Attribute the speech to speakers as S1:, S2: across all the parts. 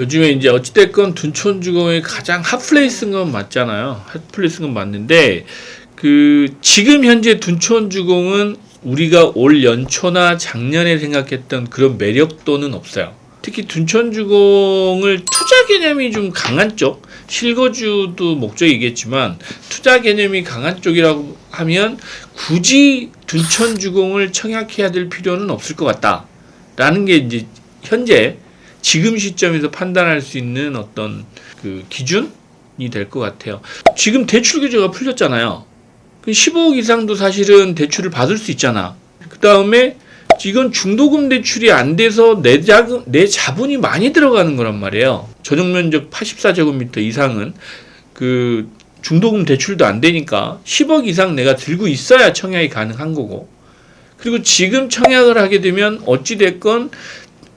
S1: 요즘에 이제 어찌됐건 둔촌주공의 가장 핫플레이스인 건 맞잖아요. 핫플레이스인 건 맞는데 그 지금 현재 둔촌주공은 우리가 올 연초나 작년에 생각했던 그런 매력도는 없어요. 특히 둔촌주공을 투자 개념이 좀 강한 쪽, 실거주도 목적이겠지만 투자 개념이 강한 쪽이라고 하면 굳이 둔촌주공을 청약해야 될 필요는 없을 것 같다 라는 게 이제 현재 지금 시점에서 판단할 수 있는 어떤 그 기준이 될 것 같아요. 지금 대출 규제가 풀렸잖아요. 그 15억 이상도 사실은 대출을 받을 수 있잖아. 그 다음에 이건 중도금 대출이 안 돼서 내 자금, 내 자본이 많이 들어가는 거란 말이에요. 전용 면적 84제곱미터 이상은 그 중도금 대출도 안 되니까 10억 이상 내가 들고 있어야 청약이 가능한 거고. 그리고 지금 청약을 하게 되면 어찌됐건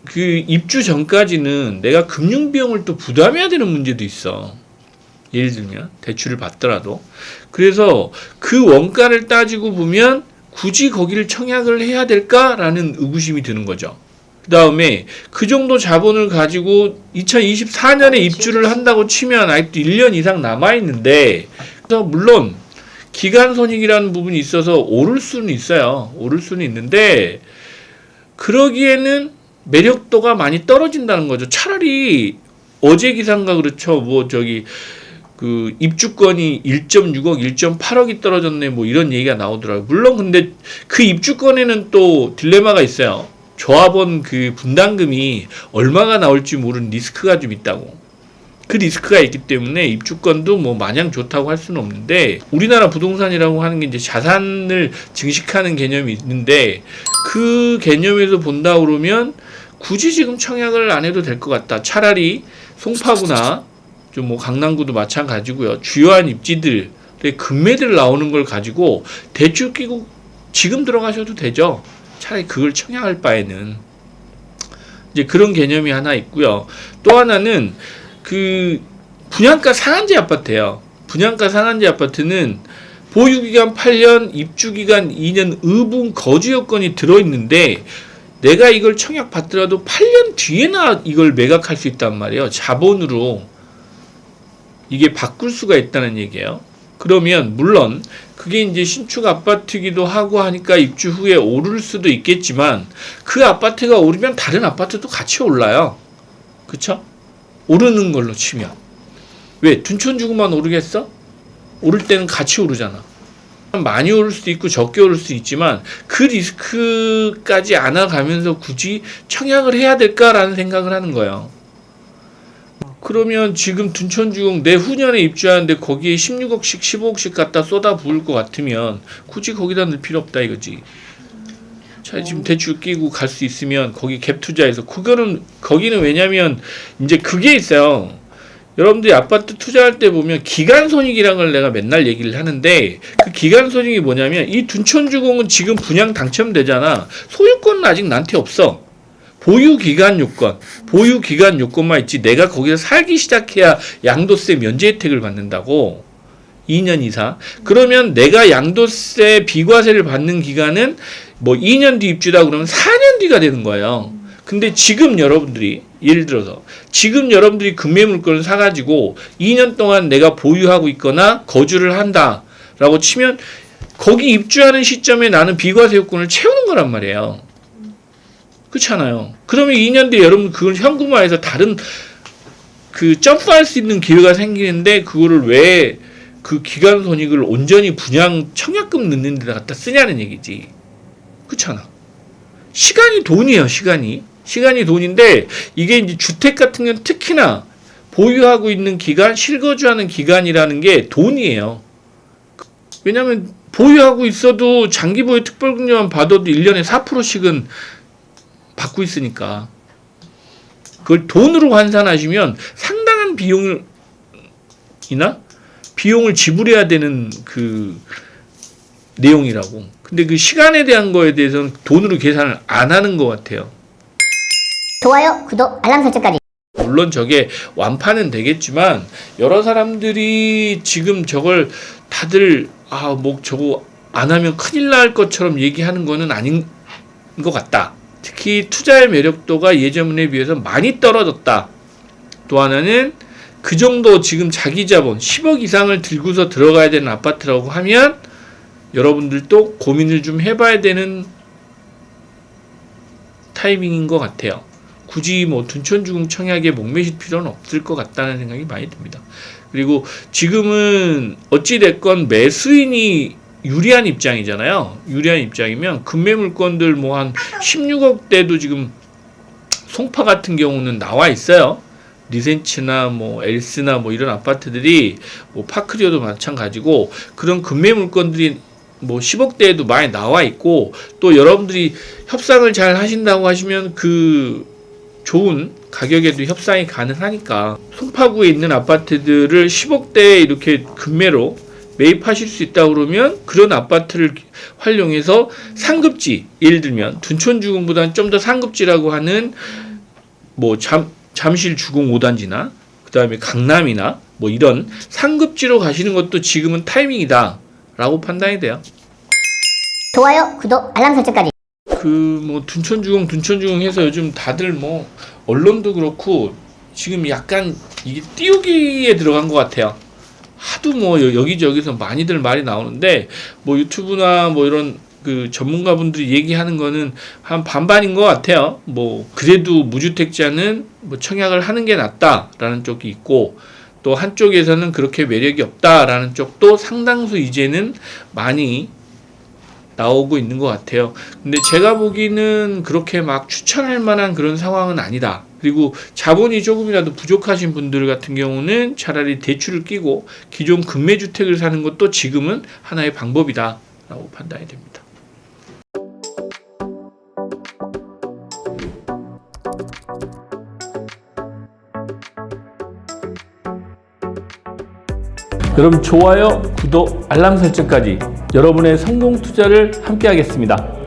S1: 그 입주 전까지는 내가 금융 비용을 또 부담해야 되는 문제도 있어. 예를 들면 대출을 받더라도 그래서 그 원가를 따지고 보면 굳이 거기를 청약을 해야 될까라는 의구심이 드는 거죠. 그 다음에 그 정도 자본을 가지고 2024년에 입주를 한다고 치면 아직도 1년 이상 남아 있는데 그래서 물론 기간 손익이라는 부분이 있어서 오를 수는 있어요. 오를 수는 있는데 그러기에는 매력도가 많이 떨어진다는 거죠. 차라리 어제 기사인가 그렇죠. 뭐 저기 그 입주권이 1.6억, 1.8억이 떨어졌네 뭐 이런 얘기가 나오더라고요. 물론 근데 그 입주권에는 또 딜레마가 있어요. 조합원 그 분담금이 얼마가 나올지 모르는 리스크가 좀 있다고. 그 리스크가 있기 때문에 입주권도 뭐 마냥 좋다고 할 수는 없는데 우리나라 부동산이라고 하는 게 이제 자산을 증식하는 개념이 있는데 그 개념에서 본다 그러면 굳이 지금 청약을 안 해도 될 것 같다. 차라리 송파구나 좀 뭐 강남구도 마찬가지고요. 주요한 입지들의 금매들 나오는 걸 가지고 대출 끼고 지금 들어가셔도 되죠. 차라리 그걸 청약할 바에는 이제 그런 개념이 하나 있고요. 또 하나는 그 분양가 상한제 아파트예요. 분양가 상한제 아파트는 보유기간 8년, 입주기간 2년, 의분 거주 여건이 들어있는데 내가 이걸 청약 받더라도 8년 뒤에나 이걸 매각할 수 있단 말이에요. 자본으로 이게 바꿀 수가 있다는 얘기예요. 그러면 물론 그게 이제 신축 아파트기도 하고 하니까 입주 후에 오를 수도 있겠지만 그 아파트가 오르면 다른 아파트도 같이 올라요. 그쵸? 오르는 걸로 치면. 왜? 둔촌 주고만 오르겠어? 오를 때는 같이 오르잖아. 많이 오를 수도 있고 적게 오를 수도 있지만 그 리스크까지 안아가면서 굳이 청약을 해야 될까라는 생각을 하는 거예요. 그러면 지금 둔촌주공 내 후년에 입주하는데 거기에 16억씩 15억씩 갖다 쏟아 부을 것 같으면 굳이 거기다 넣을 필요 없다 이거지. 자 지금 대출 끼고 갈 수 있으면 거기 갭 투자해서 그거는 거기는 왜냐면 이제 그게 있어요. 여러분들이 아파트 투자할 때 보면 기간 손익이라는 걸 내가 맨날 얘기를 하는데 그 기간 손익이 뭐냐면 이 둔촌주공은 지금 분양 당첨되잖아. 소유권은 아직 나한테 없어. 보유 기간 요건, 보유 기간 요건만 있지 내가 거기서 살기 시작해야 양도세 면제 혜택을 받는다고. 2년 이상. 그러면 내가 양도세 비과세를 받는 기간은 뭐 2년 뒤 입주다 그러면 4년 뒤가 되는 거예요. 근데 지금 여러분들이 예를 들어서 지금 여러분들이 금매 물건을 사가지고 2년 동안 내가 보유하고 있거나 거주를 한다라고 치면 거기 입주하는 시점에 나는 비과세 요건을 채우는 거란 말이에요. 그렇잖아요. 그러면 2년 뒤에 여러분 그걸 현금화해서 다른 그 점프할 수 있는 기회가 생기는데 그거를 왜 그 기간 손익을 온전히 분양 청약금 넣는 데다 갖다 쓰냐는 얘기지. 그렇잖아. 시간이 돈이에요, 시간이. 시간이 돈인데 이게 이제 주택 같은 경우는 특히나 보유하고 있는 기간, 실거주하는 기간이라는 게 돈이에요. 왜냐하면 보유하고 있어도 장기 보유 특별금리만 받아도 1년에 4%씩은 받고 있으니까 그걸 돈으로 환산하시면 상당한 비용이나 비용을 지불해야 되는 그 내용이라고. 근데 그 시간에 대한 거에 대해서는 돈으로 계산을 안 하는 것 같아요.
S2: 좋아요, 구독, 알람 설정까지.
S1: 물론 저게 완파는 되겠지만 여러 사람들이 지금 저걸 다들 아 뭐 저거 안 하면 큰일 날 것처럼 얘기하는 거는 아닌 것 같다. 특히 투자의 매력도가 예전에 비해서 많이 떨어졌다. 또 하나는 그 정도 지금 자기 자본 10억 이상을 들고서 들어가야 되는 아파트라고 하면 여러분들도 고민을 좀 해봐야 되는 타이밍인 것 같아요. 굳이 뭐 둔촌주공 청약에 목매실 필요는 없을 것 같다는 생각이 많이 듭니다. 그리고 지금은 어찌됐건 매수인이 유리한 입장이잖아요. 유리한 입장이면 금매 물건들 뭐 한 16억대도 지금 송파 같은 경우는 나와 있어요. 리센츠나 뭐 엘스나 뭐 이런 아파트들이 뭐 파크리오도 마찬가지고 그런 금매 물건들이 뭐 10억대에도 많이 나와 있고 또 여러분들이 협상을 잘 하신다고 하시면 그 좋은 가격에도 협상이 가능하니까 송파구에 있는 아파트들을 10억대에 이렇게 금매로 매입하실 수 있다 그러면 그런 아파트를 활용해서 상급지 예를 들면 둔촌 주공보다는 좀 더 상급지라고 하는 뭐 잠, 잠실 주공 5단지나 그다음에 강남이나 뭐 이런 상급지로 가시는 것도 지금은 타이밍이다 라고 판단이 돼요.
S2: 좋아요, 구독, 알람 설정까지.
S1: 그 뭐 둔촌주공 둔촌주공 해서 요즘 다들 뭐 언론도 그렇고 지금 약간 이게 띄우기에 들어간 것 같아요. 하도 뭐 여- 여기저기서 많이들 말이 나오는데 뭐 유튜브나 뭐 이런 그 전문가분들이 얘기하는 거는 한 반반인 것 같아요. 뭐 그래도 무주택자는 뭐 청약을 하는 게 낫다라는 쪽이 있고 또 한쪽에서는 그렇게 매력이 없다라는 쪽도 상당수 이제는 많이 나오고 있는 것 같아요. 근데 제가 보기는 그렇게 막 추천할 만한 그런 상황은 아니다. 그리고 자본이 조금이라도 부족하신 분들 같은 경우는 차라리 대출을 끼고 기존 금매주택을 사는 것도 지금은 하나의 방법이다라고 판단이 됩니다. 여러분 좋아요, 구독, 알람 설정까지 여러분의 성공 투자를 함께 하겠습니다.